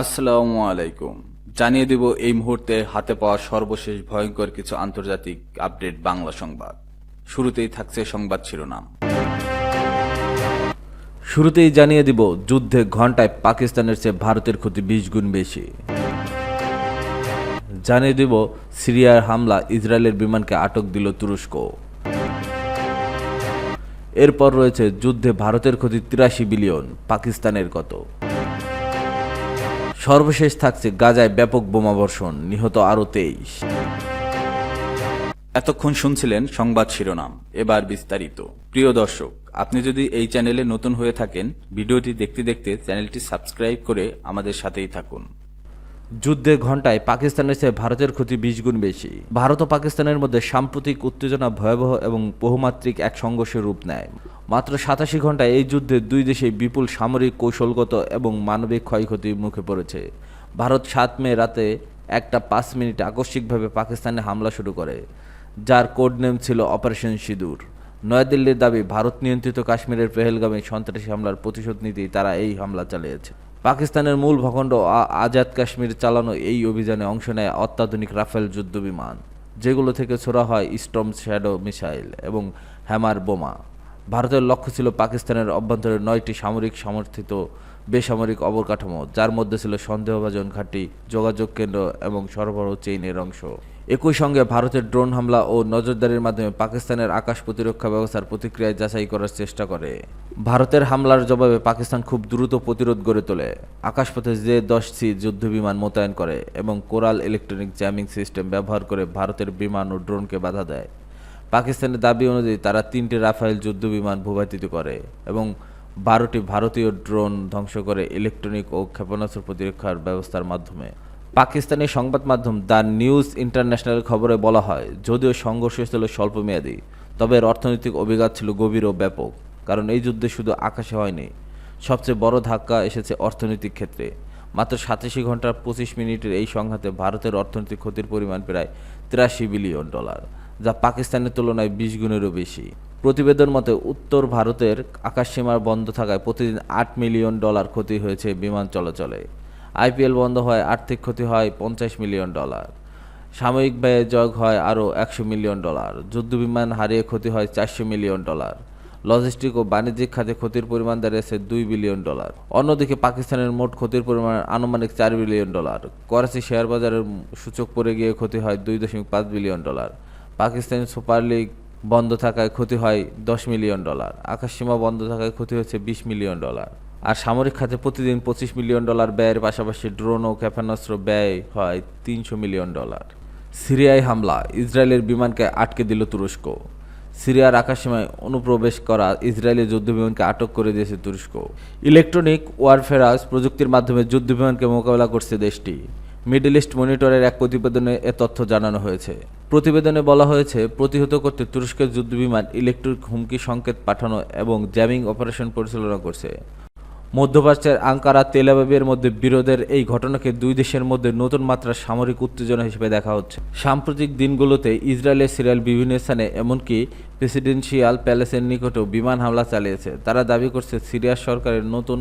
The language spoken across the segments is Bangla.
আসসালামু আলাইকুম। জানিয়ে দেব এই মুহূর্তে হাতে পাওয়া সর্বশেষ ভয়ঙ্কর কিছু আন্তর্জাতিক আপডেট বাংলা সংবাদ। শুরুতেই থাকছে সংবাদ শিরোনাম। শুরুতেই জানিয়ে দিব যুদ্ধে ঘন্টায় পাকিস্তানের চেয়ে ভারতের ক্ষতি বিশ গুণ বেশি। জানিয়ে দিব সিরিয়ার হামলা ইসরায়েলের বিমানকে আটক দিল তুরস্ক। এরপর রয়েছে যুদ্ধে ভারতের ক্ষতি তিরাশি বিলিয়ন, পাকিস্তানের কত? সর্বশেষ থাকছে গাজায় ব্যাপক বোমাবর্ষণ, নিহত আরও তেইশ। এতক্ষণ শুনছিলেন সংবাদ শিরোনাম, এবার বিস্তারিত। প্রিয় দর্শক, আপনি যদি এই চ্যানেলে নতুন হয়ে থাকেন, ভিডিওটি দেখতে দেখতে চ্যানেলটি সাবস্ক্রাইব করে আমাদের সাথেই থাকুন। যুদ্ধে ঘন্টায় পাকিস্তানের চেয়ে ভারতের ক্ষতি বিশ গুণ বেশি। ভারত ও পাকিস্তানের মধ্যে সাম্প্রতিক উত্তেজনা ভয়াবহ এবং বহুমাত্রিক এক সংঘর্ষের রূপ নেয়। মাত্র সাতাশি ঘন্টায় এই যুদ্ধে দুই দেশে বিপুল সামরিক, কৌশলগত এবং মানবিক ক্ষয়ক্ষতির মুখে পড়েছে। ভারত সাত মে রাতে একটা পাঁচ মিনিট আকস্মিকভাবে পাকিস্তানে হামলা শুরু করে, যার কোড নেম ছিল অপারেশন সিঁদুর। নয়াদিল্লির দাবি, ভারত নিয়ন্ত্রিত কাশ্মীরের পেহেলগামে সন্ত্রাসী হামলার প্রতিশোধ নিতেই তারা এই হামলা চালিয়েছে। পাকিস্তানের মূল ভখণ্ড আজাদ কাশ্মীর চালানো এই অভিযানে অংশ নেয় অত্যাধুনিক রাফেল যুদ্ধবিমান, যেগুলো থেকে ছোড়া হয় স্টর্ম শ্যাডো মিসাইল এবং হ্যামার বোমা। ভারতের লক্ষ্য ছিল পাকিস্তানের অভ্যন্তরে নয়টি সামরিক সমর্থিত বেসামরিক অবকাঠামো, যার মধ্যে ছিল সন্দেহভাজন ঘাঁটি, যোগাযোগ কেন্দ্র এবং সরবরাহ চেইনের অংশ। একই সঙ্গে ভারতের ড্রোন হামলা ও নজরদারির মাধ্যমে পাকিস্তানের আকাশ প্রতিরক্ষা ব্যবস্থার প্রতিক্রিয়ায় যাচাই করার চেষ্টা করে। ভারতের হামলার জবাবে পাকিস্তান খুব দ্রুত প্রতিরোধ গড়ে তোলে। আকাশপথে জে দশ সি যুদ্ধবিমান মোতায়েন করে এবং কোরাল ইলেকট্রনিক জ্যামিং সিস্টেম ব্যবহার করে ভারতের বিমান ও ড্রোনকে বাধা দেয়। পাকিস্তানের দাবি অনুযায়ী তারা তিনটি রাফাইল যুদ্ধবিমান ভূপাতিত করে এবং বারোটি ভারতীয় ড্রোন ধ্বংস করে ইলেকট্রনিক ও ক্ষেপণাস্ত্র প্রতিরক্ষার ব্যবস্থার মাধ্যমে। পাকিস্তানি সংবাদ মাধ্যম দ্য নিউজ ইন্টারন্যাশনাল খবরে বলা হয়, যদিও সংঘর্ষ ছিল স্বল্পমেয়াদী, তবে এর অর্থনৈতিক অভিঘাত ছিল গভীর ও ব্যাপক, কারণ এই যুদ্ধে শুধু আকাশে হয়নি, সবচেয়ে বড় ধাক্কা এসেছে অর্থনৈতিক ক্ষেত্রে। মাত্র সাতাশি ঘণ্টার পঁচিশ মিনিটের এই সংঘাতে ভারতের অর্থনৈতিক ক্ষতির পরিমাণ প্রায় তিরাশি বিলিয়ন ডলার, যা পাকিস্তানের তুলনায় বিশ গুণেরও বেশি। প্রতিবেদন মতে, উত্তর ভারতের আকাশসীমার বন্ধ থাকায় প্রতিদিন আট মিলিয়ন ডলার ক্ষতি হয়েছে বিমান চলাচলে। আইপিএল বন্ধ হয় আর্থিক ক্ষতি হয় পঞ্চাশ মিলিয়ন ডলার। সাময়িক ব্যয়ে যোগ হয় আরও একশো মিলিয়ন ডলার। যুদ্ধবিমান হারিয়ে ক্ষতি হয় চারশো মিলিয়ন ডলার। লজিস্টিক ও বাণিজ্যিক খাতে ক্ষতির পরিমাণ দাঁড়িয়েছে দুই বিলিয়ন ডলার। অন্যদিকে পাকিস্তানের মোট ক্ষতির পরিমাণ আনুমানিক চার বিলিয়ন ডলার। করাচি শেয়ার বাজারের সূচক পড়ে গিয়ে ক্ষতি হয় দুই দশমিক পাঁচ billion dollar. Pakistani Super League বন্ধ থাকায় ক্ষতি হয় দশ মিলিয়ন ডলার। আকাশসীমা বন্ধ থাকায় ক্ষতি হয়েছে বিশ মিলিয়ন ডলার। আর সামরিক খাতে প্রতিদিন পঁচিশ মিলিয়ন ডলার ব্যয়ের পাশাপাশি ড্রোন ও ক্ষেপণাস্ত্র ব্যয় হয় তিনশো মিলিয়ন ডলার। সিরিয়ায় হামলা, ইসরায়েলের বিমানকে আটকে দিল তুরস্ক। সিরিয়ার আকাশসীমায় অনুপ্রবেশ করা ইসরায়েলি যুদ্ধবিমানকে আটক করে দিয়েছে তুরস্ক। ইলেকট্রনিক ওয়ারফেরাস প্রযুক্তির মাধ্যমে যুদ্ধবিমানকে মোকাবেলা করছে দেশটি। মিডল ইস্ট মনিটরের এক প্রতিবেদনে এ তথ্য জানানো হয়েছে। প্রতিবেদনে বলা হয়েছে, প্রতিহত করতে তুরস্কের যুদ্ধবিমান ইলেকট্রিক হুমকি সংকেত পাঠানো এবং জ্যামিং অপারেশন পরিচালনা করছে। মধ্যপ্রাচ্যের আঙ্কারা তেলাবাবের মধ্যে বিরোধের এই ঘটনাকে দুই দেশের মধ্যে নতুন মাত্রার সামরিক উত্তেজনা হিসেবে দেখা হচ্ছে। সাম্প্রতিক দিনগুলোতে ইসরায়েলের সিরিয়াল বিভিন্ন স্থানে, এমনকি প্রেসিডেন্সিয়াল প্যালেসের নিকটেও বিমান হামলা চালিয়েছে। তারা দাবি করছে সিরিয়ার সরকারের নতুন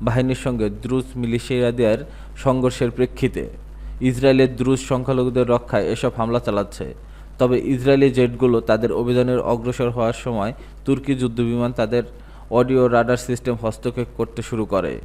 বাহিনীর সঙ্গে দ্রুজ মিলিশিয়াদের সংঘর্ষের প্রেক্ষিতে ইসরায়েলের দ্রুজ সংখ্যালঘুদের রক্ষায় এসব হামলা চালাচ্ছে। তবে ইসরায়েলি জেটগুলো তাদের অভিযানের অগ্রসর হওয়ার সময় তুর্কি যুদ্ধবিমান তাদের অডিও রাডার সিস্টেম হস্তক্ষেপ করতে শুরু করে।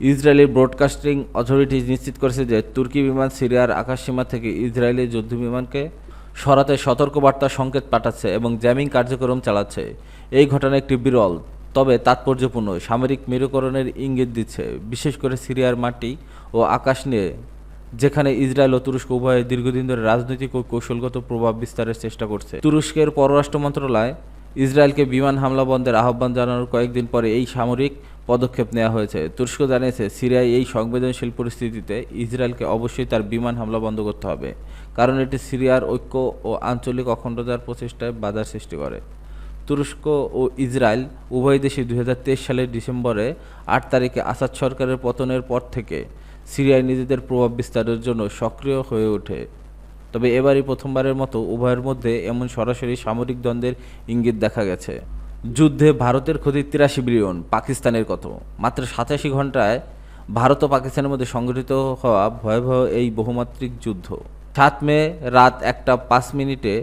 ইসরায়েলি ব্রডকাস্টিং অথরিটি নিশ্চিত করেছে যে তুর্কি বিমান সিরিয়ার আকাশসীমা থেকে ইসরায়েলি যুদ্ধবিমানকে সরাতে সতর্কবার্তা সংকেত পাঠাচ্ছে এবং জ্যামিং কার্যক্রম চালাচ্ছে। এই ঘটনা একটি বিরল তবে তাৎপর্যপূর্ণ, সামরিক মেরুকরণের ইঙ্গিত দিচ্ছে। বিশেষ করে সিরিয়ার মাটি ও আকাশ নিয়ে, যেখানে ইসরায়েল ও তুরস্ক উভয়ে দীর্ঘদিন ধরে রাজনৈতিক ও কৌশলগত প্রভাব বিস্তারের চেষ্টা করছে। তুরস্কের পররাষ্ট্র মন্ত্রণালয় ইসরায়েলকে বিমান হামলা বন্ধের আহ্বান জানানোর কয়েকদিন পরে এই সামরিক পদক্ষেপ নেওয়া হয়েছে। তুরস্ক জানিয়েছে, সিরিয়ায় এই সংবেদনশীল পরিস্থিতিতে ইসরায়েলকে অবশ্যই তার বিমান হামলা বন্ধ করতে হবে, কারণ এটি সিরিয়ার ঐক্য ও আঞ্চলিক অখণ্ডতার প্রচেষ্টায় বাধার সৃষ্টি করে। তুরস্ক ও ইসরায়েল উভয় দেশই দুই সালের ডিসেম্বরে আট তারিখে আসাদ সরকারের পতনের পর থেকে সিরিয়ায় নিজেদের প্রভাব বিস্তারের জন্য সক্রিয় হয়ে ওঠে। তবে এবারই প্রথমবারের মতো উভয়ের মধ্যে এমন সরাসরি সামরিক দ্বন্দ্বের ইঙ্গিত দেখা গেছে। যুদ্ধে ভারতের ক্ষতি তিরাশি বিলিয়ন, পাকিস্তানের কত? মাত্র সাতাশি ঘন্টায় ভারত ও পাকিস্তানের মধ্যে সংঘটিত হওয়া ভয়াবহ এই বহুমাত্রিক যুদ্ধ। সাত মে রাত একটা পাঁচ মিনিটে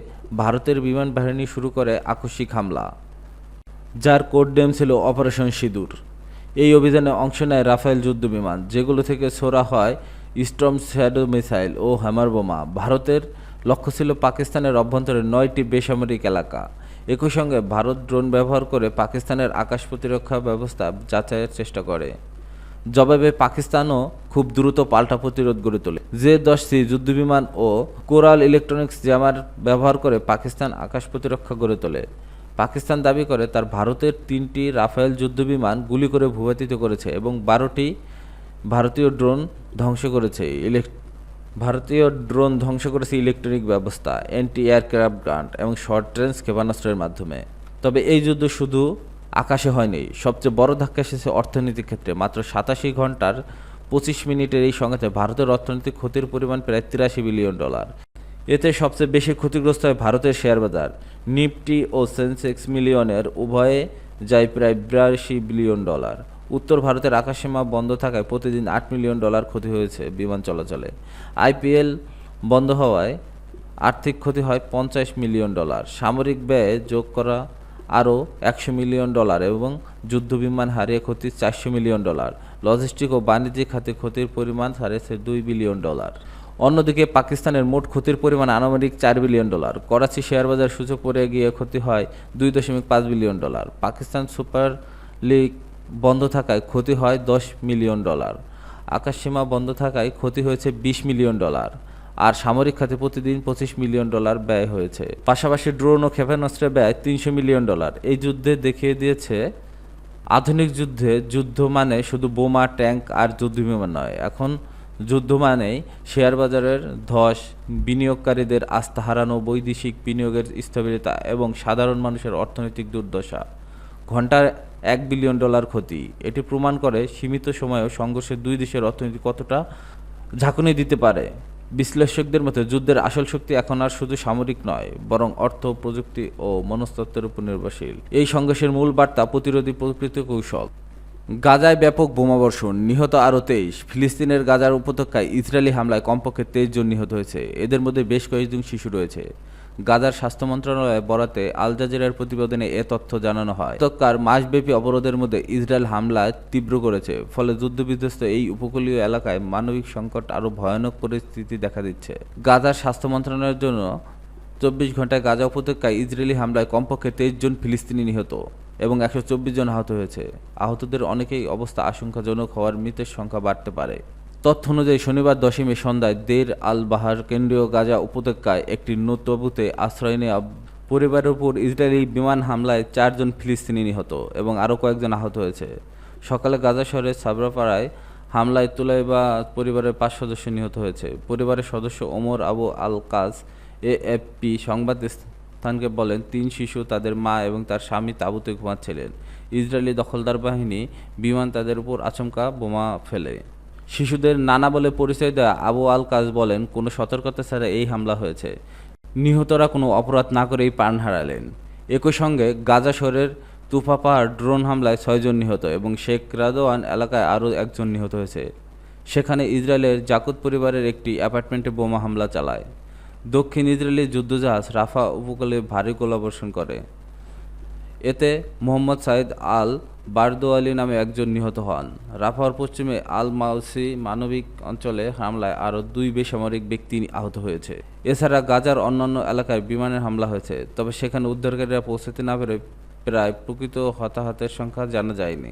ভারতের বিমান বাহিনী শুরু করে আকস্মিক হামলা, যার কোড নেম ছিল অপারেশন সিঁদুর। এই অভিযানে অংশ নেয় রাফেল যুদ্ধ বিমান, যেগুলো থেকে ছোড়া হয় স্টর্ম শ্যাডো মিসাইল ও হ্যামার বোমা। ভারতের লক্ষ্য ছিল পাকিস্তানের অভ্যন্তরে নয়টি বেসামরিক এলাকা। একই সঙ্গে ভারত ড্রোন ব্যবহার করে পাকিস্তানের আকাশ প্রতিরক্ষা ব্যবস্থা যাচাইয়ের চেষ্টা করে। জবাবে পাকিস্তানও খুব দ্রুত পাল্টা প্রতিরোধ গড়ে তোলে। জে দশ সি যুদ্ধবিমান ও কোরাল ইলেকট্রনিক্স জ্যামার ব্যবহার করে পাকিস্তান আকাশ প্রতিরক্ষা গড়ে তোলে। পাকিস্তান দাবি করে তার ভারতের তিনটি রাফেল যুদ্ধবিমান গুলি করে ভূপাতিত করেছে এবং বারোটি ভারতীয় ড্রোন ধ্বংস করেছে। ইলেক ভারতীয় ড্রোন ধ্বংস করেছে ইলেকট্রনিক ব্যবস্থা অ্যান্টি এয়ারক্রাফট গান্ড এবং শর্ট রেঞ্জ ক্ষেপণাস্ত্রের মাধ্যমে। তবে এই যুদ্ধ শুধু আকাশে হয়নি। সবচেয়ে বড় ধাক্কা এসেছে অর্থনীতির ক্ষেত্রে। মাত্র সাতাশি ঘণ্টার পঁচিশ মিনিটের এই সংঘাতে ভারতের অর্থনৈতিক ক্ষতির পরিমাণ প্রায় তিরাশি বিলিয়ন ডলার। এতে সবচেয়ে বেশি ক্ষতিগ্রস্ত হয় ভারতের শেয়ার বাজার। নিফটি ও সেন্সেক্স মিলিয়নের উভয়ে যায় প্রায় বিরাশি বিলিয়ন ডলার। উত্তর ভারতের আকাশসীমা বন্ধ থাকায় প্রতিদিন আট মিলিয়ন ডলার ক্ষতি হয়েছে বিমান চলাচলে। আইপিএল বন্ধ হওয়ায় আর্থিক ক্ষতি হয় পঞ্চাশ মিলিয়ন ডলার। সামরিক ব্যয় যোগ করা আরও একশো মিলিয়ন ডলার এবং যুদ্ধবিমান হারিয়ে ক্ষতি চারশো মিলিয়ন ডলার। লজিস্টিক ও বাণিজ্যিক খাতে ক্ষতির পরিমাণ হারিয়েছে দুই বিলিয়ন ডলার। অন্যদিকে পাকিস্তানের মোট ক্ষতির পরিমাণ আনুমানিক চার বিলিয়ন ডলার। করাচি শেয়ার বাজার সূচক পড়ে গিয়ে ক্ষতি হয় দুই দশমিক পাঁচ billion dollar. Pakistan Super League বন্ধ থাকায় ক্ষতি হয় দশ মিলিয়ন ডলার। আকাশসীমা বন্ধ থাকায় ক্ষতি হয়েছে বিশ মিলিয়ন ডলার। আর সামরিক খাতে প্রতিদিন পঁচিশ মিলিয়ন ডলার ব্যয় হয়েছে। পাশাপাশি ড্রোন ও ক্ষেপণাস্ত্রের ব্যয় তিনশো মিলিয়ন ডলার। এই যুদ্ধে দেখিয়ে দিয়েছে, আধুনিক যুদ্ধে যুদ্ধ মানে শুধু বোমা, ট্যাঙ্ক আর যুদ্ধবিমান নয়। এখন যুদ্ধ মানেই শেয়ার বাজারের ধস, বিনিয়োগকারীদের আস্থা হারানো, বৈদেশিক বিনিয়োগের স্থবিরতা এবং সাধারণ মানুষের অর্থনৈতিক দুর্দশা। ঘণ্টার এক বিলিয়ন ডলার ক্ষতি। এটি প্রমাণ করে সীমিত সময়েও সংঘর্ষের দুই দেশের অর্থনীতি কতটা ঝাঁকুনি দিতে পারে। বিশ্লেষকদের মতে, যুদ্ধের আসল শক্তি এখন আর শুধু সামরিক নয়, বরং অর্থ, প্রযুক্তি ও মনস্তত্ত্বের উপর নির্ভরশীল। এই সংঘর্ষের মূল বার্তা প্রতিরোধী প্রকৃত কৌশল। গাজায় ব্যাপক বোমাবর্ষণ, নিহত আরও তেইশ। ফিলিস্তিনের গাজার উপত্যকায় ইসরায়েলি হামলায় কমপক্ষে তেইশ জন নিহত হয়েছে। এদের মধ্যে বেশ কয়েকজন শিশু রয়েছে। গাজার স্বাস্থ্য মন্ত্রণালয় বরাতে আল জাজিরার প্রতিবেদনে এ তথ্য জানানো হয়। তৎকার মাসব্যাপী অবরোধের মধ্যে ইসরায়েল হামলা তীব্র করেছে, ফলে যুদ্ধবিধ্বস্ত এই উপকূলীয় এলাকায় মানবিক সংকট আরও ভয়ানক পরিস্থিতি দেখা দিচ্ছে। গাজার স্বাস্থ্য মন্ত্রণালয়ের জন্য চব্বিশ ঘন্টায় গাজা উপত্যকায় ইসরায়েলি হামলায় কমপক্ষে তেইশ জন ফিলিস্তিনি নিহত এবং একশো চব্বিশ জন আহত হয়েছে। আহতদের অনেকেই অবস্থা আশঙ্কাজনক হওয়ার মৃতের সংখ্যা বাড়তে পারে। তথ্য অনুযায়ী শনিবার দশই সন্ধ্যায় দের আল বাহার কেন্দ্রীয় গাজা উপত্যকায় একটি নতুবুতে আশ্রয় নেওয়া পরিবারের উপর ইসরায়েলি বিমান হামলায় চারজন ফিলিস্তিনি নিহত এবং আরও কয়েকজন আহত হয়েছে। সকালে গাজা শহরের সাবরাপাড়ায় হামলায় তুলাইবা পরিবারের পাঁচ সদস্য নিহত হয়েছে। পরিবারের সদস্য ওমর আবু আল কাজ এএফপি সংবাদ স্থানকে বলেন, তিন শিশু, তাদের মা এবং তার স্বামী তাঁবুতে ঘুমাচ্ছিলেন। ইসরায়েলি দখলদার বাহিনী বিমান তাদের উপর আচমকা বোমা ফেলে। শিশুদের নানা বলে পরিচয় দেওয়া আবু আল কাজ বলেন, কোনো সতর্কতা ছাড়া এই হামলা হয়েছে। নিহতরা কোনো অপরাধ না করেই প্রাণ হারালেন। একই সঙ্গে গাজা শহরের তুফা পাহাড় ড্রোন হামলায় ছয়জন নিহত এবং শেখ রাদওয়ান এলাকায় আরও একজন নিহত হয়েছে। সেখানে ইসরায়েলের জাকুত পরিবারের একটি অ্যাপার্টমেন্টে বোমা হামলা চালায়। দক্ষিণ ইসরায়েলি যুদ্ধজাহাজ রাফা উপকূলে ভারী গোলাবর্ষণ করে। এতে মোহাম্মদ সাইদ আল বারদোয়ালি নামে একজন নিহত হন। রাফার পশ্চিমে আল মাউসি মানবিক অঞ্চলে হামলায় আরও দুই বেসামরিক ব্যক্তি আহত হয়েছে। এছাড়া গাজার অন্যান্য এলাকায় বিমানের হামলা হয়েছে, তবে সেখানে উদ্ধারকারীরা পৌঁছাতে না পেরে প্রায় প্রকৃত হতাহতের সংখ্যা জানা যায়নি।